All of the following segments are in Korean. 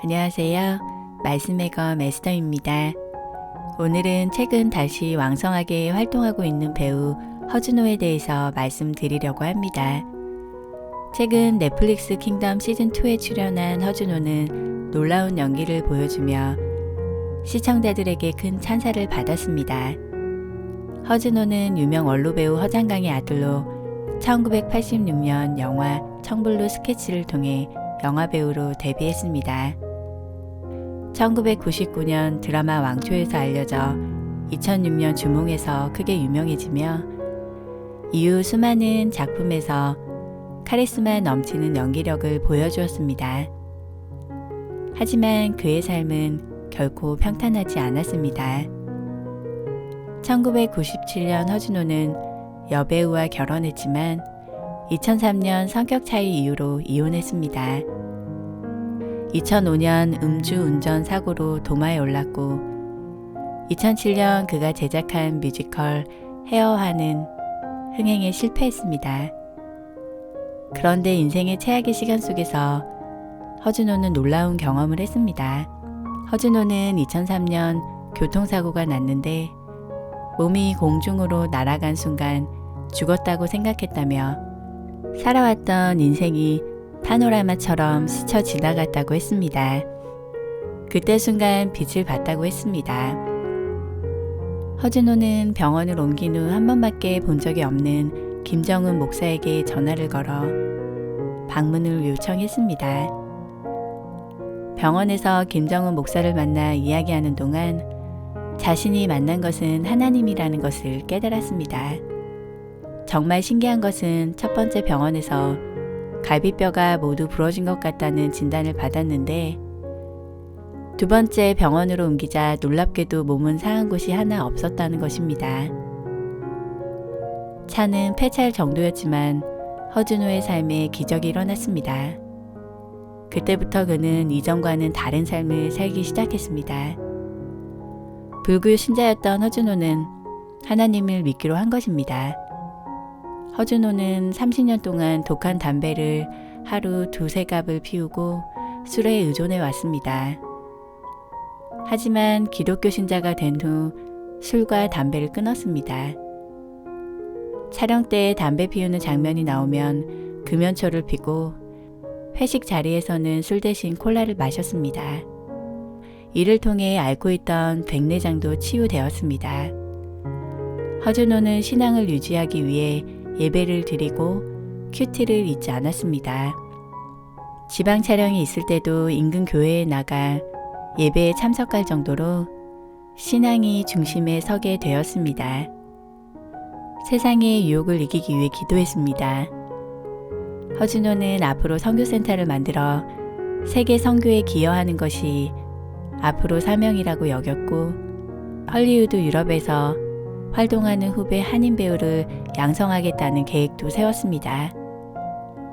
안녕하세요. 말씀의 검 에스더입니다. 오늘은 최근 다시 왕성하게 활동하고 있는 배우 허준호에 대해서 말씀드리려고 합니다. 최근 넷플릭스 킹덤 시즌2에 출연한 허준호는 놀라운 연기를 보여주며 시청자들에게 큰 찬사를 받았습니다. 허준호는 유명 원로 배우 허장강의 아들로 1986년 영화 청블루 스케치를 통해 영화 배우로 데뷔했습니다. 1999년 드라마 왕초에서 알려져 2006년 주몽에서 크게 유명해지며 이후 수많은 작품에서 카리스마 넘치는 연기력을 보여주었습니다. 하지만 그의 삶은 결코 평탄하지 않았습니다. 1997년 허준호는 여배우와 결혼했지만 2003년 성격 차이 이후로 이혼했습니다. 2005년 음주 운전 사고로 도마에 올랐고 2007년 그가 제작한 뮤지컬 헤어화는 흥행에 실패했습니다. 그런데 인생의 최악의 시간 속에서 허준호는 놀라운 경험을 했습니다. 허준호는 2003년 교통사고가 났는데 몸이 공중으로 날아간 순간 죽었다고 생각했다며 살아왔던 인생이 파노라마처럼 스쳐 지나갔다고 했습니다. 그때 순간 빛을 봤다고 했습니다. 허준호는 병원을 옮긴 후 한 번밖에 본 적이 없는 김정은 목사에게 전화를 걸어 방문을 요청했습니다. 병원에서 김정은 목사를 만나 이야기하는 동안 자신이 만난 것은 하나님이라는 것을 깨달았습니다. 정말 신기한 것은 첫 번째 병원에서 갈비뼈가 모두 부러진 것 같다는 진단을 받았는데 두 번째 병원으로 옮기자 놀랍게도 몸은 상한 곳이 하나 없었다는 것입니다. 차는 폐차할 정도였지만 허준호의 삶에 기적이 일어났습니다. 그때부터 그는 이전과는 다른 삶을 살기 시작했습니다. 불교 신자였던 허준호는 하나님을 믿기로 한 것입니다. 허준호는 30년 동안 독한 담배를 하루 두세 갑을 피우고 술에 의존해 왔습니다. 하지만 기독교 신자가 된 후 술과 담배를 끊었습니다. 촬영 때 담배 피우는 장면이 나오면 금연초를 피고 회식 자리에서는 술 대신 콜라를 마셨습니다. 이를 통해 앓고 있던 백내장도 치유되었습니다. 허준호는 신앙을 유지하기 위해 예배를 드리고 큐티를 잊지 않았습니다. 지방 촬영이 있을 때도 인근 교회에 나가 예배에 참석할 정도로 신앙이 중심에 서게 되었습니다. 세상의 유혹을 이기기 위해 기도했습니다. 허준호는 앞으로 선교센터를 만들어 세계 선교에 기여하는 것이 앞으로 사명이라고 여겼고 헐리우드 유럽에서 활동하는 후배 한인 배우를 양성하겠다는 계획도 세웠습니다.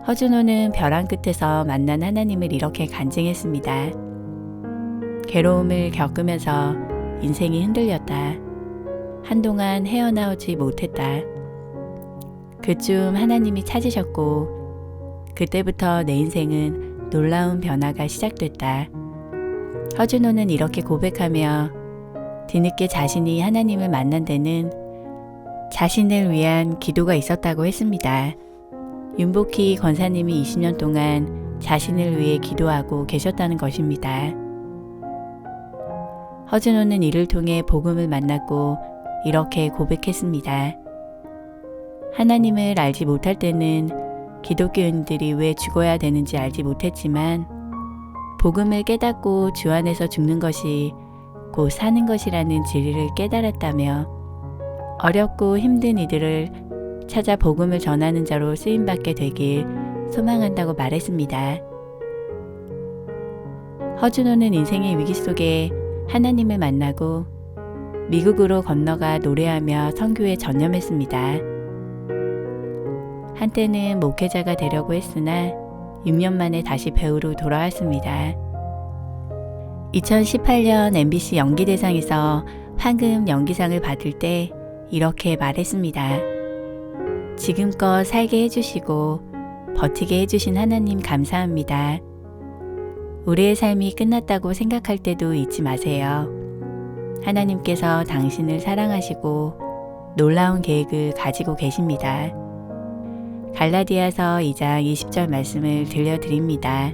허준호는 벼랑 끝에서 만난 하나님을 이렇게 간증했습니다. 괴로움을 겪으면서 인생이 흔들렸다. 한동안 헤어나오지 못했다. 그쯤 하나님이 찾으셨고, 그때부터 내 인생은 놀라운 변화가 시작됐다. 허준호는 이렇게 고백하며 뒤늦게 자신이 하나님을 만난 데는 자신을 위한 기도가 있었다고 했습니다. 윤복희 권사님이 20년 동안 자신을 위해 기도하고 계셨다는 것입니다. 허준호는 이를 통해 복음을 만났고 이렇게 고백했습니다. 하나님을 알지 못할 때는 기독교인들이 왜 죽어야 되는지 알지 못했지만 복음을 깨닫고 주 안에서 죽는 것이 곧 사는 것이라는 진리를 깨달았다며 어렵고 힘든 이들을 찾아 복음을 전하는 자로 쓰임받게 되길 소망한다고 말했습니다. 허준호는 인생의 위기 속에 하나님을 만나고 미국으로 건너가 노래하며 선교에 전념했습니다. 한때는 목회자가 되려고 했으나 6년 만에 다시 배우로 돌아왔습니다. 2018년 MBC 연기대상에서 황금 연기상을 받을 때 이렇게 말했습니다. 지금껏 살게 해주시고 버티게 해주신 하나님 감사합니다. 우리의 삶이 끝났다고 생각할 때도 잊지 마세요. 하나님께서 당신을 사랑하시고 놀라운 계획을 가지고 계십니다. 갈라디아서 2장 20절 말씀을 들려드립니다.